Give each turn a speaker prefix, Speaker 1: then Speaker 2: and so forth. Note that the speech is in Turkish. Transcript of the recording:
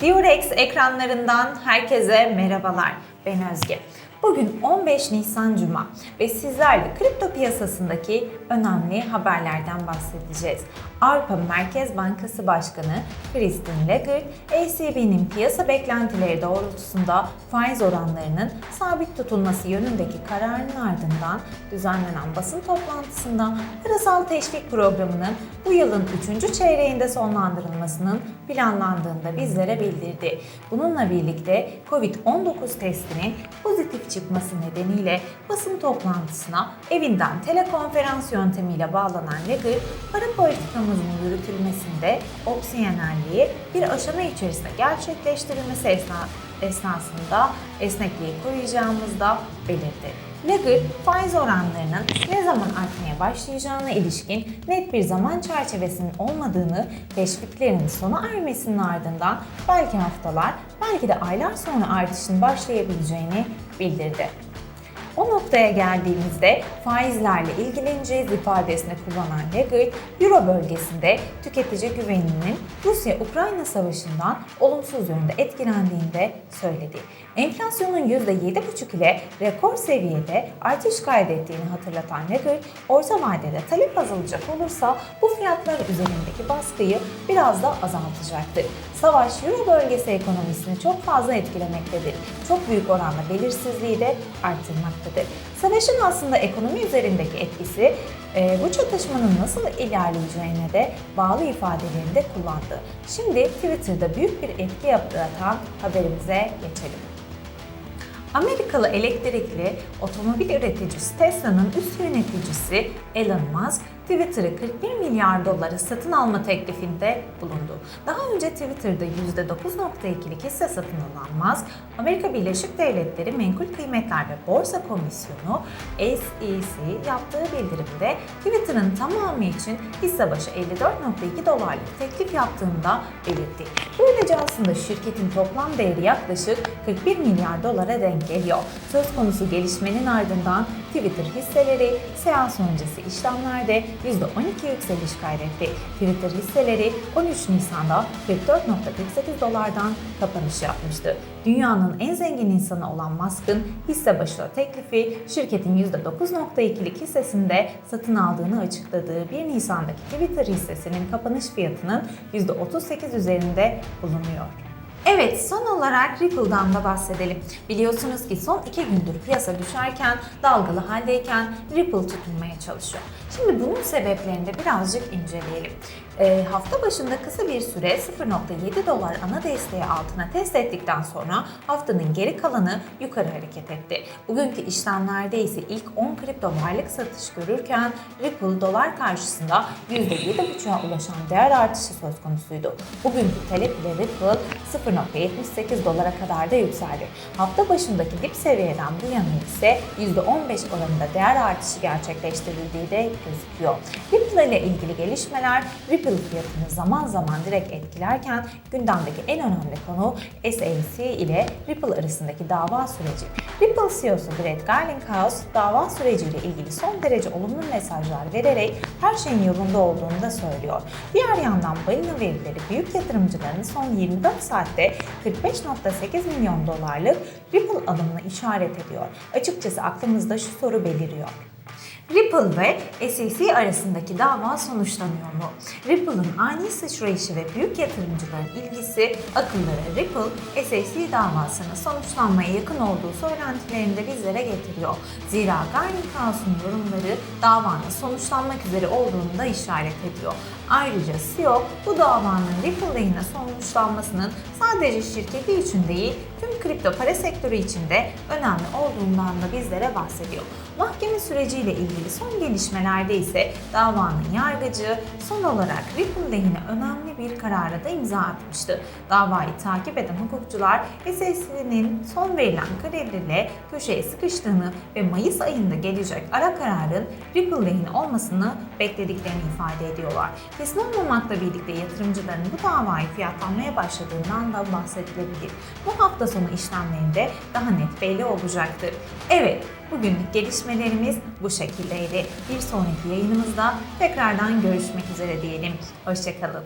Speaker 1: Durex ekranlarından herkese merhabalar. Ben Özge. Bugün 15 Nisan Cuma ve sizlerle kripto piyasasındaki önemli haberlerden bahsedeceğiz. Avrupa Merkez Bankası Başkanı Christine Lagarde, ECB'nin piyasa beklentileri doğrultusunda faiz oranlarının sabit tutulması yönündeki kararının ardından düzenlenen basın toplantısında parasal teşvik programının bu yılın 3. çeyreğinde sonlandırılmasının planlandığını da bizlere bildirdi. Bununla birlikte COVID-19 testinin pozitif çıkması nedeniyle basın toplantısına evinden telekonferans yöntemiyle bağlanan Lagarde, para politikamızın yürütülmesinde opsiyonelliği bir aşama içerisinde gerçekleştirilmesi esna- esnasında esnekliği koruyacağımızı da Lagarde, faiz oranlarının ne zaman artmaya başlayacağına ilişkin net bir zaman çerçevesinin olmadığını, teşviklerin sona ermesinin ardından belki haftalar, belki de aylar sonra artışın başlayabileceğini bildirdi. O noktaya geldiğimizde faizlerle ilgileneceğiz ifadesini kullanan Lagarde, Euro bölgesinde tüketici güveninin Rusya-Ukrayna savaşından olumsuz yönde etkilendiğini de söyledi. Enflasyonun %7,5 ile rekor seviyede artış kaydettiğini hatırlatan Lagarde, orta vadede talep azalacak olursa bu fiyatlar üzerindeki baskıyı biraz da azaltacaktır. Savaş Euro bölgesi ekonomisini çok fazla etkilemektedir. Çok büyük oranda belirsizliği de artırmaktadır. Savaşın aslında ekonomi üzerindeki etkisi e, bu çatışmanın nasıl ilerleyeceğine de bağlı ifadelerini de kullandı. Şimdi Twitter'da büyük bir etki yaratan haberimize geçelim. Amerikalı elektrikli otomobil üreticisi Tesla'nın üst yöneticisi Elon Musk, Twitter'ı 41 milyar dolara satın alma teklifinde bulundu. Daha önce Twitter'da %9.2'lik hisse satın alan Musk, Amerika Birleşik Devletleri Menkul Kıymetler ve Borsa Komisyonu SEC yaptığı bildirimde Twitter'ın tamamı için hisse başı 54.2 dolarlık teklif yaptığını da belirtti. Böylece aslında şirketin toplam değeri yaklaşık 41 milyar dolara denk geliyor. Söz konusu gelişmenin ardından Twitter hisseleri seans öncesi işlemlerde %12 yükseliş kaydetti. Twitter hisseleri 13 Nisan'da 44.48 dolardan kapanış yapmıştı. Dünyanın en zengin insanı olan Musk'ın hisse başı teklifi şirketin %9.2'lik hissesinde satın aldığını açıkladığı 1 Nisan'daki Twitter hissesinin kapanış fiyatının %38 üzerinde bulunuyor. Evet, son olarak Ripple'dan da bahsedelim. Biliyorsunuz ki son iki gündür piyasa düşerken, dalgalı haldeyken Ripple tutunmaya çalışıyor. Şimdi bunun sebeplerini de birazcık inceleyelim. Ee, hafta başında kısa bir süre 0.7 dolar ana desteği altına test ettikten sonra haftanın geri kalanı yukarı hareket etti. Bugünkü işlemlerde ise ilk 10 kripto varlık satış görürken Ripple dolar karşısında %7.5'a ulaşan değer artışı söz konusuydu. Bugünkü talep ile Ripple 0.78 dolara kadar da yükseldi. Hafta başındaki dip seviyeden bu yana ise %15 oranında değer artışı gerçekleştirildiği de gözüküyor. Ripple ile ilgili gelişmeler Ripple fiyatını zaman zaman direkt etkilerken gündemdeki en önemli konu SEC ile Ripple arasındaki dava süreci. Ripple CEO'su Brett Garlinghouse dava süreciyle ilgili son derece olumlu mesajlar vererek her şeyin yolunda olduğunu da söylüyor. Diğer yandan balina verileri büyük yatırımcıların son 24 saatte 45.8 milyon dolarlık Ripple alımını işaret ediyor. Açıkçası aklımızda şu soru beliriyor. Ripple ve SEC arasındaki dava sonuçlanıyor mu? Ripple'ın ani sıçrayışı ve büyük yatırımcıların ilgisi akıllara Ripple, SEC davasının sonuçlanmaya yakın olduğu söylentilerini de bizlere getiriyor. Zira Garninghouse'un yorumları davanın sonuçlanmak üzere olduğunu da işaret ediyor. Ayrıca CEO bu davanın Ripple lehine sonuçlanmasının sadece şirketi için değil tüm kripto para sektörü için de önemli olduğundan da bizlere bahsediyor. Mahkeme süreciyle ilgili son gelişmelerde ise davanın yargıcı son olarak Ripple lehine önemli bir karara da imza atmıştı. Davayı takip eden hukukçular SEC'nin son verilen kararıyla köşeye sıkıştığını ve Mayıs ayında gelecek ara kararın Ripple lehine olmasını beklediklerini ifade ediyorlar. Kesin olmamakla birlikte yatırımcıların bu davayı fiyatlamaya başladığından da bahsedilebilir. Bu hafta sonu işlemlerinde daha net belli olacaktır. Evet, bugünlük gelişmelerimiz bu şekildeydi. Bir sonraki yayınımızda tekrardan görüşmek üzere diyelim. Hoşçakalın.